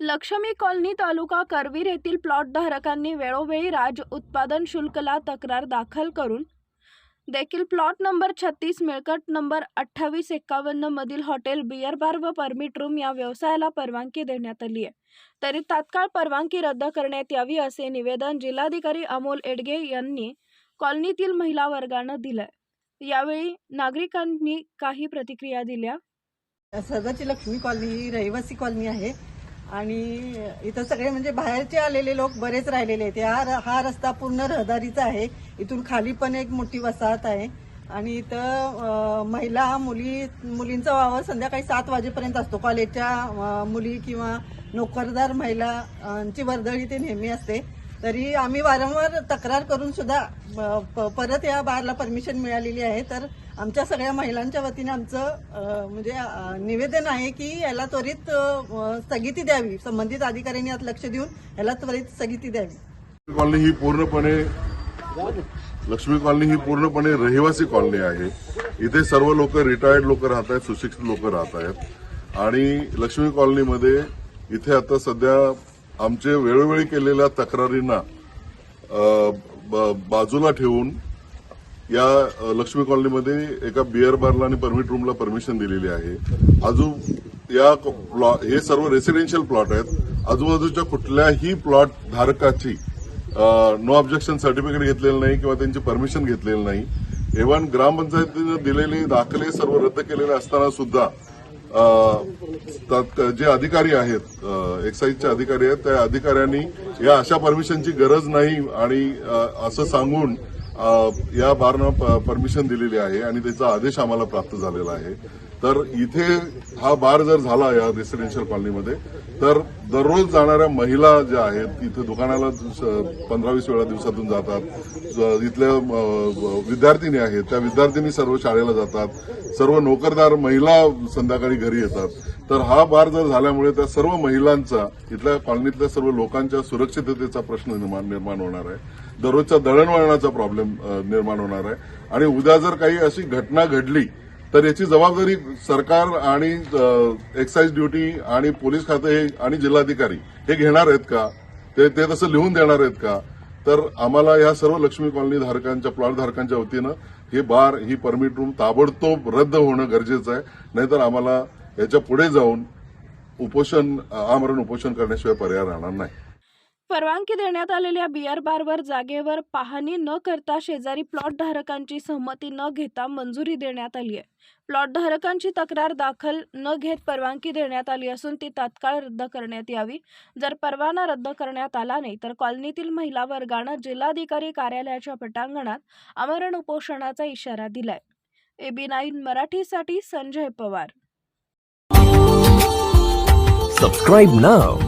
Lakshmi colony तालुका करवीर येथील plot धारकांनी वेळोवेळी राज उत्पादन शुल्कला तक्रार दाखल करून देखील प्लॉट नंबर छत्तीस मिळकट नंबर अठ्ठावीस एकावन्नमधील हॉटेल बियर बार व परमिट रूम या व्यवसायाला परवानगी देण्यात आली आहे. तरी तात्काळ परवानगी रद्द करण्यात यावी असे निवेदन जिल्हाधिकारी अमोल एडगे यांनी कॉलनीतील महिला वर्गानं दिलंय. यावेळी नागरिकांनी काही प्रतिक्रिया दिल्या. सर्वांची लक्ष्मी कॉलनी ही रहिवासी कॉलनी आहे. आणि इथं सगळे म्हणजे बाहेरचे आलेले लोक बरेच राहिलेले आहेत. हा हा रस्ता पूर्ण रहदारीचा आहे. इथून खाली पण एक मोठी वसाहत आहे. आणि इथं महिला मुली मुलींचा वावर संध्याकाळी सात वाजेपर्यंत असतो. कॉलेजच्या मुली किंवा नोकरदार महिलांची वर्दळी ते नेहमी असते. तरी आम्ही वारंवार तक्रार करून सुद्धा प- परत या बारला परमिशन मिळालेली आहे. तर आमच्या सगळ्या महिलांच्या वतीने आमचं म्हणजे निवेदन आहे की याला त्वरित स्थगिती द्यावी. संबंधित अधिकाऱ्यांनी यात लक्ष देऊन याला त्वरित स्थगिती द्यावी. कॉलनी ही पूर्णपणे लक्ष्मी कॉलनी ही पूर्णपणे रहिवासी कॉलनी आहे. इथे सर्व लोक रिटायर्ड लोक राहत आहेत सुशिक्षित लोक राहत आहेत. आणि लक्ष्मी कॉलनीमध्ये इथे आता सध्या आमचे वेळोवेळी केलेल्या तक्रारींना ब- बाजूला ठेवून या लक्ष्मी कॉलनीमध्ये एका बिअर बारला आणि परमिट रूमला परमिशन दिलेली आहे. अजून या प्लॉ- हे सर्व रेसिडेन्शियल प्लॉट आहेत. आजूबाजूच्या कुठल्याही प्लॉट धारकाची नो ऑब्जेक्शन सर्टिफिकेट घेतलेलं नाही किंवा त्यांची परमिशन घेतलेलं नाही. एव्हन ग्रामपंचायतीनं दिलेले दाखले सर्व रद्द केलेले असताना सुद्धा जे अधिकारी आहेत एक्साईजचे अधिकारी आहेत त्या अधिकाऱ्यांनी या अशा परमिशनची गरज नाही आणि असं सांगून या बारनं परमिशन दिलेली आहे आणि त्याचा आदेश आम्हाला प्राप्त झालेला आहे. तर इथे हा बार जर झाला या रेसिडेन्शियल कॉलनीमध्ये तर दररोज जाणाऱ्या महिला ज्या आहेत इथे दुकानाला पंधरा वीस वेळा दिवसातून जातात. इथल्या विद्यार्थिनी आहेत त्या विद्यार्थिनी सर्व शाळेला जातात. सर्व नोकरदार महिला संध्याकाळी घरी येतात. तर हा बार जर झाल्यामुळे त्या सर्व महिलांचा इथल्या कॉलनीतल्या सर्व लोकांच्या सुरक्षिततेचा प्रश्न निर्माण निर्माण होणार आहे. दररोजच्या दळणवळणाचा प्रॉब्लेम निर्माण होणार आहे. आणि उद्या जर काही अशी घटना घडली तर याची जबाबदारी सरकार आणि एक्साईज ड्युटी आणि पोलीस खाते आणि जिल्हाधिकारी हे घेणार आहेत का? ते ते तसं लिहून देणार आहेत का? तर आम्हाला या सर्व लक्ष्मी कॉलनी धारकांच्या प्लॉट धारकांच्या वतीनं हे बार ही परमिट रूम ताबडतोब रद्द होणं गरजेचं आहे. नाहीतर आम्हाला याच्यापुढे जाऊन उपोषण आमरण उपोषण करण्याशिवाय पर्याय राहणार नाही. परवानगी देण्यात आलेल्या बियर बारवर जागेवर पाहणी न करता शेजारी प्लॉट धारकांची सहमती न घेता मंजुरी देण्यात आली आहे. प्लॉट धारकांची तक्रार दाखल न घेत परवानगी देण्यात आली असून ती तात्काळ रद्द करण्यात यावी. जर परवाना रद्द करण्यात आला नाही तर कॉलनीतील महिला वर्गानं जिल्हाधिकारी कार्यालयाच्या पटांगणात आमरण उपोषणाचा इशारा दिलाय. एबी नाईन मराठीसाठी Sanjay Pawar. Subscribe now